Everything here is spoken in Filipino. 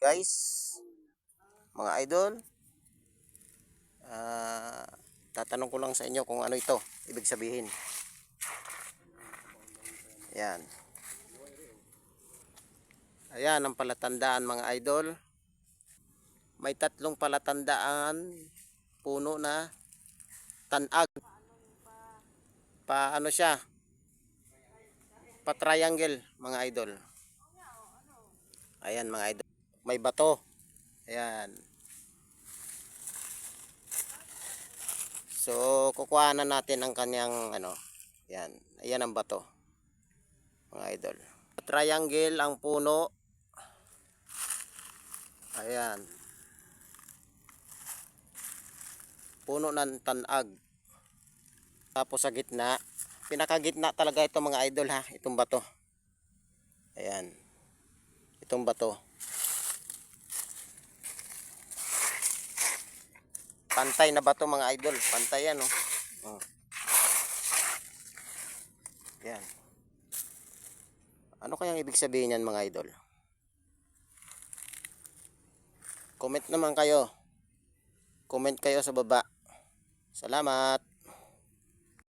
guys mga idol. Ah, tatanong ko lang sa inyo kung ano ito ibig sabihin. Yan ayan ang palatandaan mga idol. May tatlong palatandaan puno na tanag. Pa ano siya? Pa triangle mga idol. Ayan mga idol may bato. Ayan. So kukuha na natin ang kanyang ano yan ayan ang bato mga idol. Triangle ang puno. Ayan. Puno ng tanag. Tapos sa gitna pinakagitna talaga ito mga idol ha itong bato. Ayan. Itong bato pantay na bato mga idol? Pantay yan oh. oh. yan. Ano kayang ibig sabihin yan mga idol? Comment naman kayo. Comment kayo sa baba. Salamat